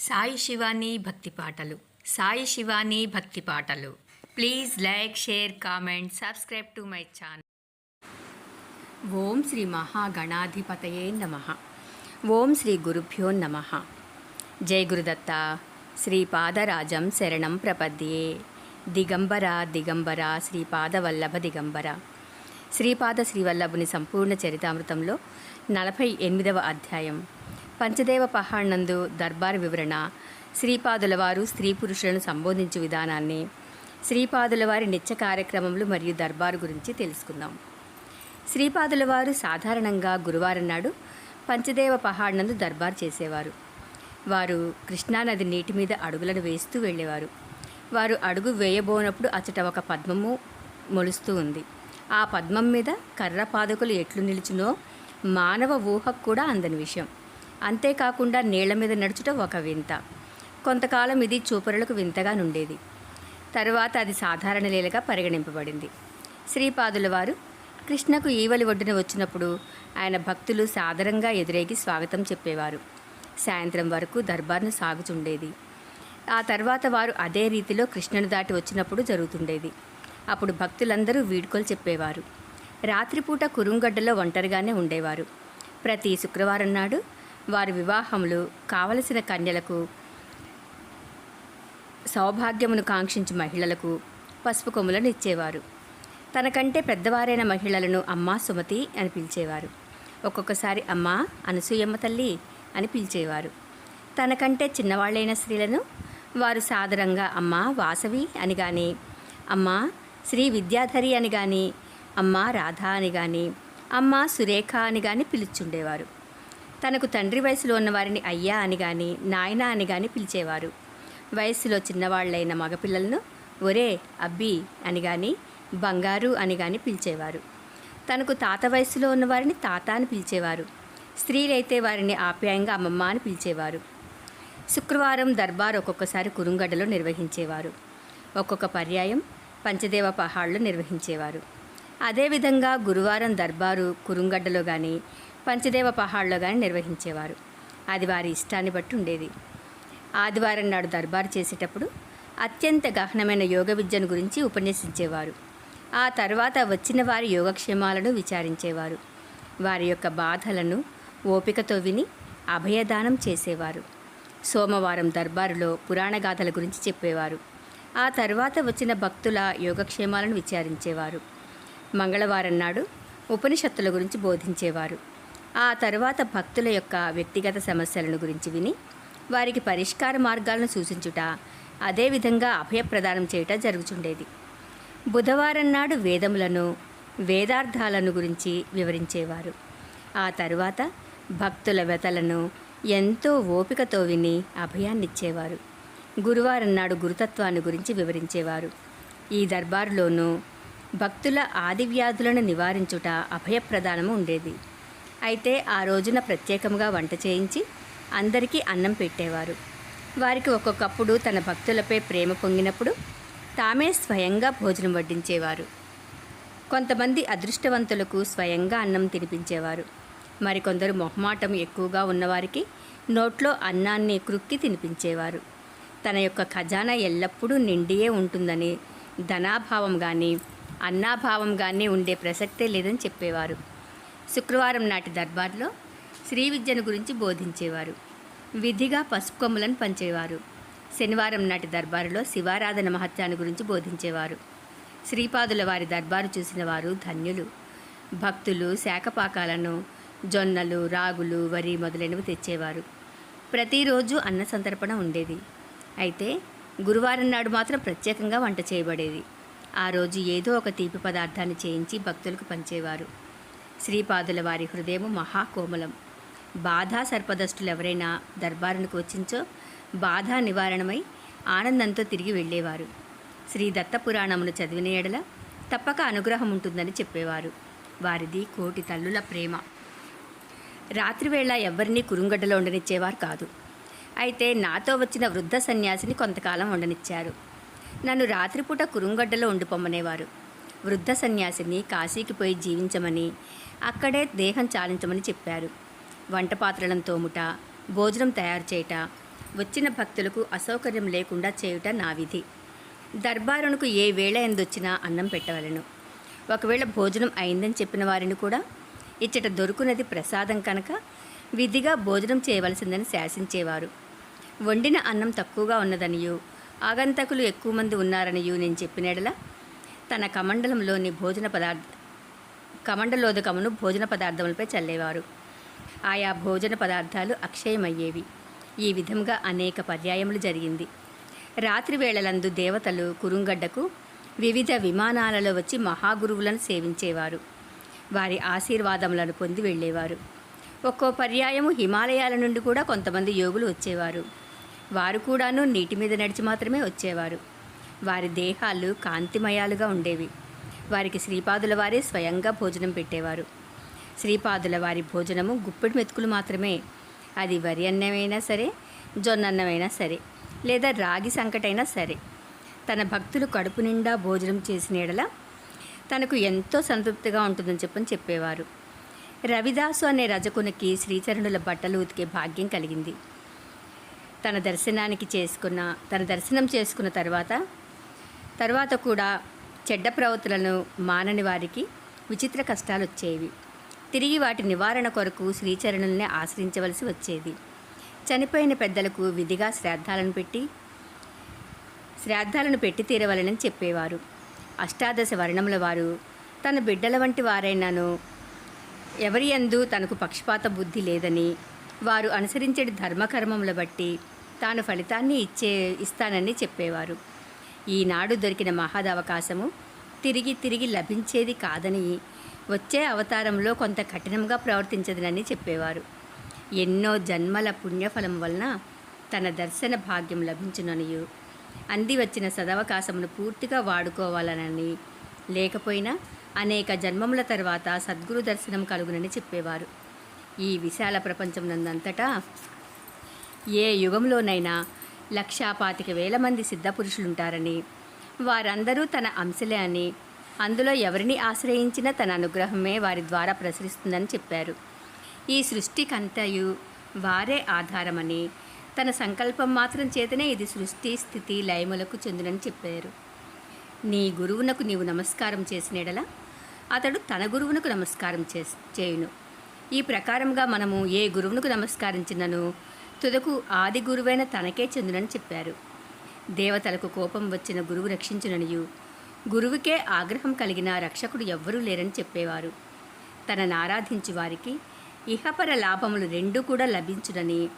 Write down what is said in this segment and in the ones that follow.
సాయి శివాని భక్తి పాటలు. సాయి శివాని భక్తి పాటలు. Please like share comment subscribe to my channel. Om Shri మహాగణాధిపతయే నమ. ఓం శ్రీ గురుభ్యో నమ. జై గురుదత్త. శ్రీపాదరాజం శరణం ప్రపద్యే. దిగంబర దిగంబర శ్రీపాదవల్లభ దిగంబర. శ్రీపాద శ్రీవల్లభుని సంపూర్ణ చరితామృతంలో నలభై ఎనిమిదవ అధ్యాయం. పంచదేవ పహాణందు దర్బార్ వివరణ శ్రీపాదుల వారు స్త్రీ పురుషులను సంబోధించు విధానాన్ని శ్రీపాదుల వారి నిత్య కార్యక్రమములు మరియు దర్బారు గురించి తెలుసుకుందాం. శ్రీపాదుల వారు సాధారణంగా గురువారం నాడు పంచదేవ పహాడ్నందు దర్బార్ చేసేవారు. వారు కృష్ణానది నీటి మీద అడుగులను వేస్తూ వెళ్ళేవారు. వారు అడుగు వేయబోనప్పుడు అచట ఒక పద్మము మొలుస్తూ ఉంది. ఆ పద్మం మీద కర్ర పాదకులు ఎట్లు నిలిచినో మానవ ఊహకు కూడా అందని విషయం. అంతేకాకుండా నీళ్ళ మీద నడుచుట ఒక వింత. కొంతకాలం ఇది చూపరులకు వింతగా నుండేది. తరువాత అది సాధారణ లీలగా పరిగణింపబడింది. శ్రీపాదుల వారు కృష్ణకు ఈవలి ఒడ్డున వచ్చినప్పుడు ఆయన భక్తులు సాదరంగా ఎదురేగి స్వాగతం చెప్పేవారు. సాయంత్రం వరకు దర్బార్ను సాగుచుండేది. ఆ తర్వాత వారు అదే రీతిలో కృష్ణను దాటి వచ్చినప్పుడు జరుగుతుండేది. అప్పుడు భక్తులందరూ వీడ్కోలు చెప్పేవారు. రాత్రిపూట కురుంగడ్డలో ఒంటరిగానే ఉండేవారు. ప్రతి శుక్రవారం నాడు వారి వివాహములు కావలసిన కన్యలకు సౌభాగ్యమును కాంక్షించి మహిళలకు పసుపు కొమ్ములను ఇచ్చేవారు. తనకంటే పెద్దవారైన మహిళలను అమ్మా సుమతి అని పిలిచేవారు. ఒక్కొక్కసారి అమ్మా అనసూయమ్మ తల్లి అని పిలిచేవారు. తనకంటే చిన్నవాళ్ళైన స్త్రీలను వారు సాదరంగా అమ్మ వాసవి అని కానీ అమ్మ శ్రీ విద్యాధరి అని కానీ అమ్మ రాధా అని కానీ అమ్మ సురేఖ అని కానీ పిలుచుండేవారు. తనకు తండ్రి వయసులో ఉన్న వారిని అయ్యా అని కానీ నాయన అని కానీ పిలిచేవారు. వయస్సులో చిన్నవాళ్ళైన మగపిల్లలను ఒరే అబ్బి అని కానీ బంగారు అని కానీ పిలిచేవారు. తనకు తాత వయసులో ఉన్న వారిని తాత అని పిలిచేవారు. స్త్రీలైతే వారిని ఆప్యాయంగా అమ్మమ్మ అని పిలిచేవారు. శుక్రవారం దర్బార్ ఒక్కొక్కసారి కురుంగడ్డలో నిర్వహించేవారు. ఒక్కొక్క పర్యాయం పంచదేవ పహాళ్ళు నిర్వహించేవారు. అదేవిధంగా గురువారం దర్బారు కురుంగడ్డలో కానీ పంచదేవ పహాడ్లో కానీ నిర్వహించేవారు. అది వారి ఇష్టాన్ని బట్టి ఉండేది. ఆదివారం నాడు దర్బారు చేసేటప్పుడు అత్యంత గహనమైన యోగ విద్యను గురించి ఉపన్యసించేవారు. ఆ తర్వాత వచ్చిన వారి యోగక్షేమాలను విచారించేవారు. వారి యొక్క బాధలను ఓపికతో విని అభయదానం చేసేవారు. సోమవారం దర్బారులో పురాణగాథల గురించి చెప్పేవారు. ఆ తర్వాత వచ్చిన భక్తుల యోగక్షేమాలను విచారించేవారు. మంగళవారం నాడు ఉపనిషత్తుల గురించి బోధించేవారు. ఆ తరువాత భక్తుల యొక్క వ్యక్తిగత సమస్యలను గురించి విని వారికి పరిష్కార మార్గాలను సూచించుట అదేవిధంగా అభయప్రదానం చేయుట జరుగుచుండేది. బుధవారం నాడు వేదములను వేదార్థాలను గురించి వివరించేవారు. ఆ తరువాత భక్తుల వ్యతలను ఎంతో ఓపికతో విని అభయాన్నిచ్చేవారు. గురువారం నాడు గురుతత్వాన్ని గురించి వివరించేవారు. ఈ దర్బారులోనూ భక్తుల ఆది వ్యాధులను నివారించుట అభయప్రదానము ఉండేది. అయితే ఆ రోజున ప్రత్యేకంగా వంట చేయించి అందరికీ అన్నం పెట్టేవారు. వారికి ఒక్కొక్కప్పుడు తన భక్తులపై ప్రేమ పొంగినప్పుడు తామే స్వయంగా భోజనం వడ్డించేవారు. కొంతమంది అదృష్టవంతులకు స్వయంగా అన్నం తినిపించేవారు. మరికొందరు మొహమాటం ఎక్కువగా ఉన్నవారికి నోట్లో అన్నాన్ని క్రుక్కి తినిపించేవారు. తన యొక్క ఖజానా ఎల్లప్పుడూ నిండియే ఉంటుందని ధనాభావం కానీ అన్నాభావం కానీ ఉండే ప్రసక్తే లేదని చెప్పేవారు. శుక్రవారం నాటి దర్బార్లో శ్రీ విద్యను గురించి బోధించేవారు. విధిగా పసుపు కొమ్మలను పంచేవారు. శనివారం నాటి దర్బారులో శివారాధన మహత్యాన్ని గురించి బోధించేవారు. శ్రీపాదుల వారి దర్బారు చూసిన వారు ధన్యులు. భక్తులు శాఖపాకాలను జొన్నలు రాగులు వరి మొదలైనవి తెచ్చేవారు. ప్రతిరోజు అన్న సంతర్పణ ఉండేది. అయితే గురువారం నాడు మాత్రం ప్రత్యేకంగా వంట చేయబడేది. ఆ రోజు ఏదో ఒక తీపి పదార్థాన్ని చేయించి భక్తులకు పంచేవారు. శ్రీపాదుల వారి హృదయం మహాకోమలం. బాధా సర్పదష్టులు ఎవరైనా దర్బారునికి వచ్చించో బాధ నివారణమై ఆనందంతో తిరిగి వెళ్ళేవారు. శ్రీ దత్త పురాణమును చదివిన ఎడల తప్పక అనుగ్రహం ఉంటుందని చెప్పేవారు. వారిది కోటి తల్లుల ప్రేమ. రాత్రివేళ ఎవరినీ కురుంగడ్డలో ఉండనిచ్చేవారు కాదు. అయితే నాతో వచ్చిన వృద్ధ సన్యాసిని కొంతకాలం ఉండనిచ్చారు. నన్ను రాత్రిపూట కురుంగడ్డలో ఉండిపోమ్మనేవారు. వృద్ధ సన్యాసిని కాశీకి పోయి జీవించమని అక్కడే దేహం చాలించమని చెప్పారు. వంట పాత్రలను తోముట భోజనం తయారు చేయట వచ్చిన భక్తులకు అసౌకర్యం లేకుండా చేయుట నా విధి. దర్బారునకు ఏ వేళ ఎందొచ్చినా అన్నం పెట్టవలను. ఒకవేళ భోజనం అయిందని చెప్పిన వారిని కూడా ఇచ్చట దొరుకున్నది ప్రసాదం కనుక విధిగా భోజనం చేయవలసిందని శాసించేవారు. వండిన అన్నం తక్కువగా ఉన్నదనియు ఆగంతకులు ఎక్కువ మంది ఉన్నారనియు నేను చెప్పినడల తన కమండలంలోని భోజన పదార్థ కమండలోదకమును భోజన పదార్థములపై చల్లేవారు. ఆయా భోజన పదార్థాలు అక్షయమయ్యేవి. ఈ విధంగా అనేక పర్యాయములు జరిగింది. రాత్రి వేళలందు దేవతలు కురుంగడ్డకు వివిధ విమానాలలో వచ్చి మహాగురువులను సేవించేవారు. వారి ఆశీర్వాదములను పొంది వెళ్ళేవారు. ఒక్కో పర్యాయము హిమాలయాల నుండి కూడా కొంతమంది యోగులు వచ్చేవారు. వారు కూడాను నీటి మీద నడిచి మాత్రమే వచ్చేవారు. వారి దేహాలు కాంతిమయాలుగా ఉండేవి. వారికి శ్రీపాదుల వారే స్వయంగా భోజనం పెట్టేవారు. శ్రీపాదుల వారి భోజనము గుప్పెడు మెతుకులు మాత్రమే. అది వరి అన్నమైనా సరే జొన్న అన్నమైనా సరే లేదా రాగి సంకటైనా సరే. తన భక్తులు కడుపు నిండా భోజనం చేసిన ఎడల తనకు ఎంతో సంతృప్తిగా ఉంటుందని చెప్పని చెప్పేవారు. రవిదాసు అనే రజకునికి శ్రీచరణుల బట్టలు ఉతికే భాగ్యం కలిగింది. తన దర్శనానికి చేసుకున్న తన దర్శనం చేసుకున్న తర్వాత తర్వాత కూడా చెడ్డ ప్రవృత్తులను మానని వారికి విచిత్ర కష్టాలు వచ్చేవి. తిరిగి వాటి నివారణ కొరకు శ్రీచరణుల్ని ఆశ్రయించవలసి వచ్చేది. చనిపోయిన పెద్దలకు విధిగా శ్రాద్ధాలను పెట్టి శ్రాద్ధాలను పెట్టి తీరవలనని చెప్పేవారు. అష్టాదశ వర్ణముల వారు తన బిడ్డల వంటి వారైనాను ఎవరి యందు తనకు పక్షపాత బుద్ధి లేదని వారు అనుసరించే ధర్మకర్మముల బట్టి తాను ఫలితాన్ని ఇచ్చే ఇస్తానని చెప్పేవారు. ఈనాడు దొరికిన మహదవకాశము తిరిగి తిరిగి లభించేది కాదని వచ్చే అవతారంలో కొంత కఠినంగా ప్రవర్తించదనని చెప్పేవారు. ఎన్నో జన్మల పుణ్యఫలం వలన తన దర్శన భాగ్యం లభించుననియు. అంది వచ్చిన సదవకాశమును పూర్తిగా వాడుకోవాలనని లేకపోయినా అనేక జన్మముల తర్వాత సద్గురు దర్శనం కలుగునని చెప్పేవారు. ఈ విశాల ప్రపంచం నందంతటా ఏ యుగంలోనైనా లక్షాపాతిక వేల మంది సిద్ధపురుషులుంటారని వారందరూ తన అంశలే అని అందులో ఎవరిని ఆశ్రయించినా తన అనుగ్రహమే వారి ద్వారా ప్రసరిస్తుందని చెప్పారు. ఈ సృష్టికంతయు వారే ఆధారమని తన సంకల్పం మాత్రం చేతనే ఇది సృష్టి స్థితి లయములకు చెందునని చెప్పారు. నీ గురువునకు నీవు నమస్కారం చేసినడలా అతడు తన గురువునకు నమస్కారం చే చేయును. ఈ ప్రకారంగా మనము ఏ గురువునకు నమస్కరించినను తుదకు ఆది గురువైన తనకే చెందునని చెప్పారు. దేవతలకు కోపం వచ్చిన గురువు రక్షించుననియు గురువుకే ఆగ్రహం కలిగిన రక్షకుడు ఎవ్వరూ లేరని చెప్పేవారు. తనను ఆరాధించు వారికి ఇహపర లాభములు రెండూ కూడా లభించునని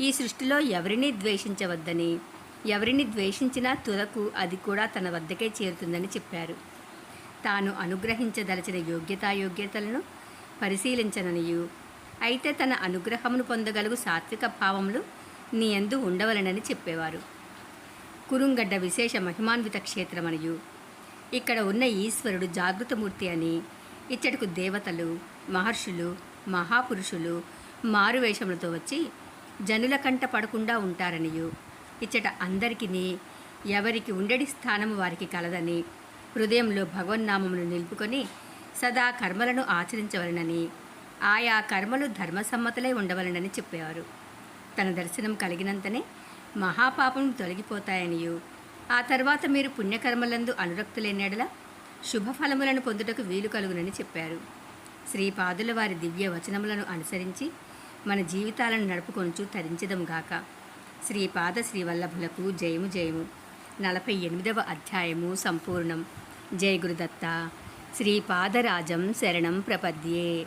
ఈ సృష్టిలో ఎవరిని ద్వేషించవద్దని ఎవరిని ద్వేషించినా తుదకు అది కూడా తన వద్దకే చేరుతుందని చెప్పారు. తాను అనుగ్రహించదలచిన యోగ్యతాయోగ్యతలను పరిశీలించననియు అయితే తన అనుగ్రహమును పొందగలుగు సాత్విక భావములు నీ ఎందు ఉండవలనని చెప్పేవారు. కురుంగడ్డ విశేష మహిమాన్విత క్షేత్రమనియు. ఇక్కడ ఉన్న ఈశ్వరుడు జాగృతమూర్తి అని ఇచ్చటకు దేవతలు మహర్షులు మహాపురుషులు మారువేషములతో వచ్చి జనుల కంట పడకుండా ఉంటారనియు. ఇచ్చట అందరికిని ఎవరికి ఉండడి స్థానము వారికి కలదని హృదయంలో భగవన్నామమును నిలుపుకొని సదా కర్మలను ఆచరించవలనని ఆయా కర్మలు ధర్మసమ్మతులై ఉండవలనని చెప్పేవారు తన దర్శనం కలిగినంతనే మహాపాపం తొలగిపోతాయనియు. ఆ తర్వాత మీరు పుణ్యకర్మలందు అనురక్తులైనడలా శుభఫలములను పొందుటకు వీలు కలుగునని చెప్పారు. శ్రీపాదుల వారి దివ్య వచనములను అనుసరించి మన జీవితాలను నడుపుకొంచు తరించదంగాక శ్రీపాద శ్రీవల్లభులకు జయము జయము. నలభై ఎనిమిదవ అధ్యాయము సంపూర్ణం. జయ గురుదత్త. శ్రీపాదరాజం శరణం ప్రపద్యే.